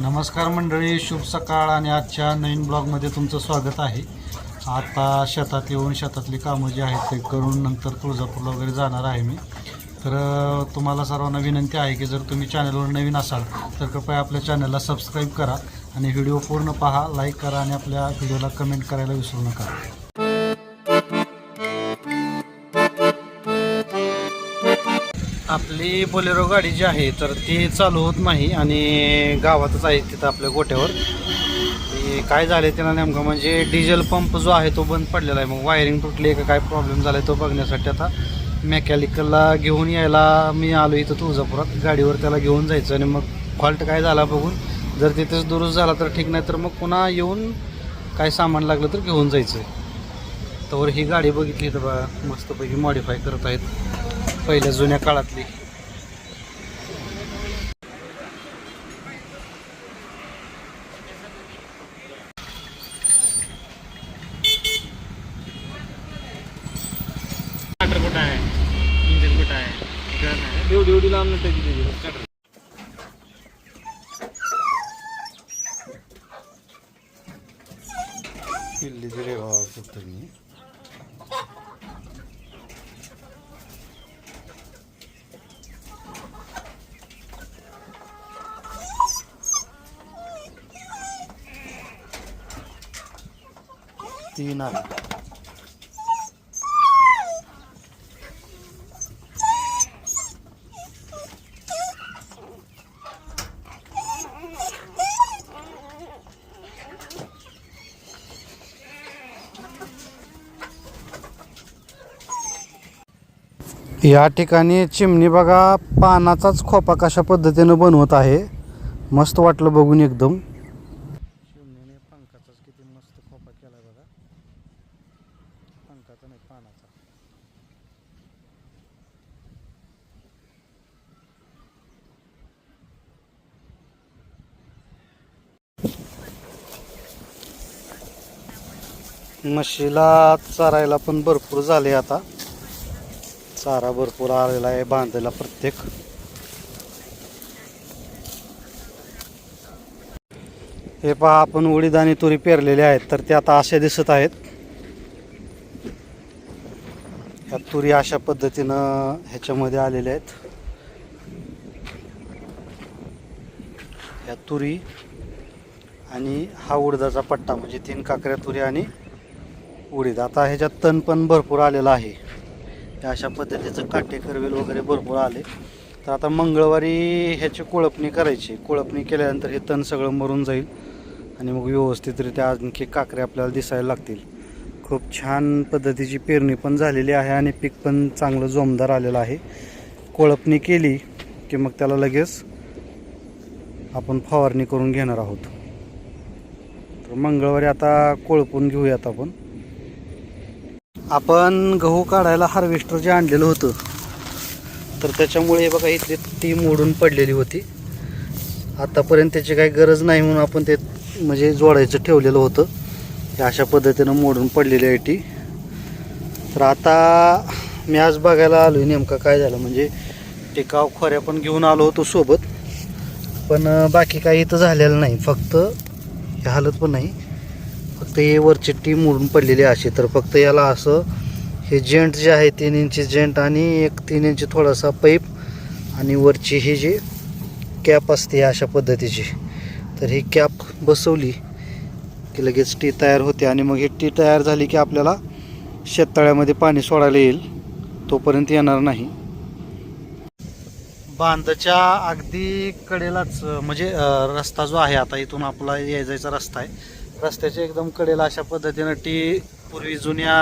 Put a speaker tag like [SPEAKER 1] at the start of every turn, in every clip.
[SPEAKER 1] नमस्कार मंडळी शुभ सकाळ आणि आजच्या नवीन ब्लॉगमध्ये तुमचं स्वागत आहे. आता शेतात येऊन शेतातली कामं जी आहेत ते करून नंतर तुळजापूरला वगैरे जाणार आहे मी. तर तुम्हाला सर्वांना विनंती आहे की जर तुम्ही चॅनलवर नवीन असाल तर कृपया आपल्या चॅनलला सबस्क्राईब करा आणि व्हिडिओ पूर्ण पहा लाईक करा आणि आपल्या व्हिडिओला कमेंट करायला विसरू नका. आपली बोलेरो गाडी जी आहे तर ती चालू होत नाही आणि गावातच आहे तिथं आपल्या गोट्यावर. ते काय झाले त्याला नेमकं म्हणजे डिझेल पंप जो आहे तो बंद पडलेला आहे. मग वायरिंग तुटली आहे का काय प्रॉब्लेम झाला आहे तो बघण्यासाठी आता मेकॅनिकलला घेऊन यायला मी आलो इथं तुळजापुरात. गाडीवर त्याला घेऊन जायचं आणि मग फॉल्ट काय झाला बघून जर तिथेच दुरुस्त झाला तर ठीक नाही तर मग पुन्हा येऊन काय सामान लागलं तर घेऊन जायचं आहे तर ही गाडी बघितली तर बा मस्तपैकी मॉडीफाय करत आहेत पहिल्या जुन्या काळातली.
[SPEAKER 2] स्टार्टर कुठं आहे? इंजिन कुठं आहे? गन आहे
[SPEAKER 3] एवढी एवढी लांब नव्हतं की त्याची
[SPEAKER 1] किल्ली तरी फक्त या ठिकाणी चिमणी बघा पानाचाच खोपा कशा पद्धतीनं बनवत आहे. मस्त वाटलं बघून एकदम चिमणीने पंखाचाच किती मस्त खोपा केलाय बघा पंखाचा नाही पानाचा म्हशीला चरायला पण भरपूर झाले आता. चारा भरपूर आलेला आहे बांधायला प्रत्येक. हे पहा आपण उडीद आणि तुरी पेरलेले आहेत तर ते आता असे दिसत आहेत. ह्या तुरी अशा पद्धतीनं ह्याच्यामध्ये आलेल्या आहेत. ह्या तुरी आणि हा उडदाचा पट्टा म्हणजे तीन काकऱ्या तुरी आणि उडीद. आता ह्याच्यात तण पण भरपूर आलेलं आहे. अशा पद्धतीचं काटे करवेल वगैरे भरपूर आले. तर आता मंगळवारी ह्याची कोळपणी करायची. कोळपणी केल्यानंतर हे तण सगळं मरून जाईल आणि मग व्यवस्थितरित्या आणखी काकरे आपल्याला दिसायला लागतील. खूप छान पद्धतीची पेरणी पण झालेली आहे आणि पीक पण चांगलं जोमदार आलेलं आहे. कोळपणी केली की मग त्याला लगेच आपण फवारणी करून घेणार आहोत. तर मंगळवारी आता कोळपून घेऊयात आपण. आपण गहू काढायला हार्वेस्टर जे आणलेलं होतं तर त्याच्यामुळे बघा इथली ती मोडून पडलेली होती. आतापर्यंत त्याची काही गरज नाही म्हणून आपण ते म्हणजे जोडायचं ठेवलेलं होतं. हे अशा पद्धतीनं मोडून पडलेली आहे टी तर आता मी आज बघायला आलो नेमकं काय झालं म्हणजे टिकाव खोऱ्या पण घेऊन आलो होतो सोबत. पण बाकी काही इथं झालेलं नाही. फक्त हे हालत पण नाही. फक्त हे वरची टी मोडून पडलेली अशी. तर फक्त याला असं हे जेंट जे आहे तीन इंची जेंट आणि एक तीन इंची थोडासा पाईप आणि वरची ही जी कॅप असते अशा पद्धतीची. तर ही कॅप बसवली की लगेच टी तयार होते आणि मग ही टी तयार झाली की आपल्याला शेततळ्यामध्ये पाणी सोडायला येईल. तोपर्यंत येणार नाही. बांधाच्या अगदी कडेलाच म्हणजे रस्ता जो आहे आता इथून आपला यायचा रस्ता आहे. रस्त्याच्या एकदम कडेला अशा पद्धतीनं टी पूर्वी जुन्या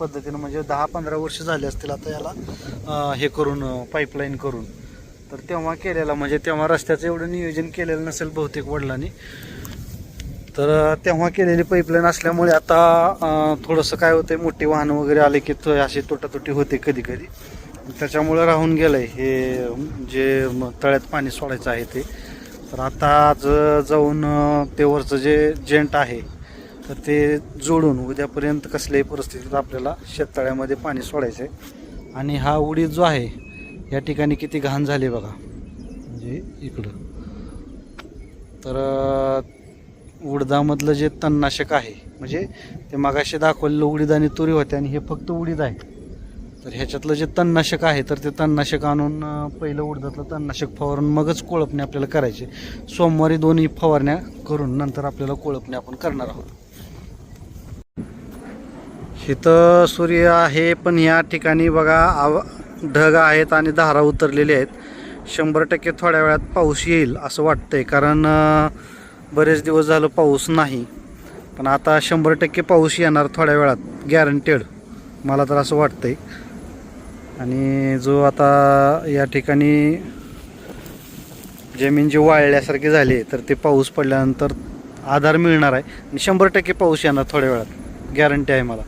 [SPEAKER 1] पद्धतीनं म्हणजे दहा पंधरा वर्ष झाली असतील आता याला हे करून पाईपलाईन करून. तर तेव्हा केलेला म्हणजे तेव्हा रस्त्याचं एवढं नियोजन केलेलं नसेल बहुतेक वडिलांनी. तर तेव्हा केलेली पाईपलाईन असल्यामुळे आता थोडंसं काय होतंय मोठी वाहनं वगैरे आले की अशी तुटातुटी होते कधी कधी त्याच्यामुळं राहून गेलंय हे जे तळ्यात पाणी सोडायचं आहे ते. तर आता आज जाऊन अं, ते वरचं जे जेंट आहे तर ते जोडून उद्यापर्यंत कसल्याही परिस्थितीत आपल्याला शेततळ्यामध्ये पाणी सोडायचं आहे आणि हा उडीद जो आहे या ठिकाणी किती घाण झाली बघा. म्हणजे इकडं. तर उडदामधलं जे तणनाशक आहे म्हणजे ते मागाशी दाखवलेलं उडीद आणि तुरी होते आणि हे फक्त उडीद आहे. तर ह्याच्यातलं जे तणनाशक आहे तर ते तणनाशक आणून पहिलं उडदातलं तणनाशक फवारून मगच कोळपणे आपल्याला करायचे. सोमवारी दोन्ही फवारण्या करून नंतर आपल्याला कोळपणे आपण करणार आहोत. इथं सूर्य आहे पण या ठिकाणी बघा आव ढग आहेत आणि धारा उतरलेले आहेत. शंभर टक्के थोड्या वेळात पाऊस येईल असं वाटतंय कारण बरेच दिवस झालं पाऊस नाही. पण आता शंभर टक्के पाऊस येणार थोड्या वेळात गॅरंटेड मला तर असं वाटतंय. आणि जो आता या ठिकाणी जमीन जी वाळल्यासारखी झाली तर ते पाऊस पडल्यानंतर आधार मिळणार आहे. आणि शंभर टक्के पाऊस येणार थोड्या वेळात. गॅरंटी आहे मला.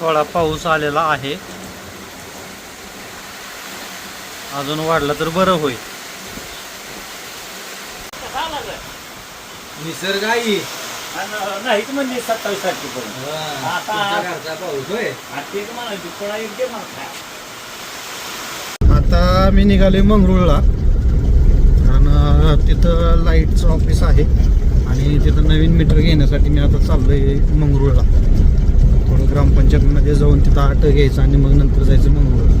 [SPEAKER 1] थोडा पाऊस आलेला आहे. अजून वाढला तर बरं होईल.
[SPEAKER 3] निसर्ग आई
[SPEAKER 2] नाही तर म्हणजे सत्तावीस तारखेपर्यंत. आता-
[SPEAKER 3] तुमच्या घरचा पाऊस होय.
[SPEAKER 2] आता म्हणायचं
[SPEAKER 1] मी निघाले मंगरुळला. कारण अं, तिथं लाईटचं ऑफिस आहे. आणि तिथं नवीन मीटर घेण्यासाठी मी आता चाललोय मंगरुळला. थोडं ग्रामपंचायतमध्ये जाऊन तिथं आट घ्यायचं आणि मग नंतर जायचं मंगरुळला.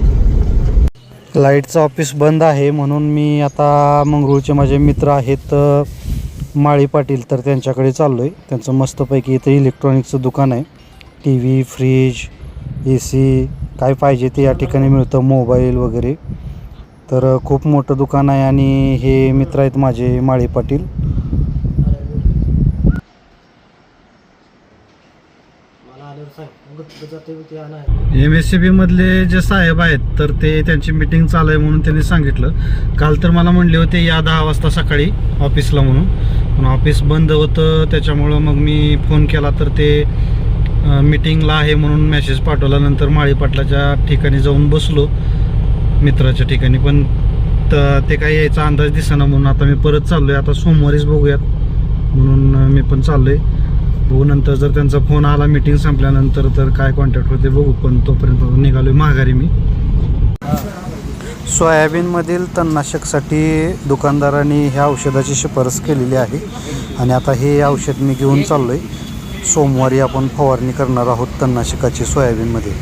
[SPEAKER 1] लाईटचं ऑफिस बंद आहे म्हणून मी आता मंगरुळचे माझे मित्र आहेत अं, माळी पाटील तर त्यांच्याकडे चाललो आहे त्यांचं मस्तपैकी इथं इलेक्ट्रॉनिक्सचं दुकान आहे. T V fridge A C काय पाहिजे ते या ठिकाणी मिळतं मोबाईल वगैरे. तर खूप मोठं दुकान आहे आणि हे मित्र आहेत माझे Mali Patil. M S C बीमधले जे साहेब आहेत तर ते त्यांची मीटिंग चालू आहे म्हणून त्यांनी सांगितलं. काल तर मला म्हणले होते या दहा वाजता सकाळी ऑफिसला म्हणून. पण ऑफिस बंद होतं त्याच्यामुळं मग मी फोन केला तर ते मीटिंगला आहे म्हणून मेसेज पाठवला. नंतर ठिकाणी जाऊन बसलो मित्राच्या ठिकाणी. पण तर ते काही यायचा अंदाज दिसेना म्हणून आता मी परत चाललोय. आता सोमवारीच बघूयात म्हणून मी पण चाललोय. बघू नंतर जर त्यांचा फोन आला मीटिंग संपल्यानंतर तर काय कॉन्टॅक्ट होते बघू. पण तोपर्यंत निघालोय माघारी मी. सोयाबीनमधील तणनाशकसाठी दुकानदारांनी ह्या औषधाची शिफारस केलेली आहे. आणि आता हे औषध मी घेऊन आहे सोमवारी आपण फवारणी करणार आहोत तणनाशकाची सोयाबीनमध्ये.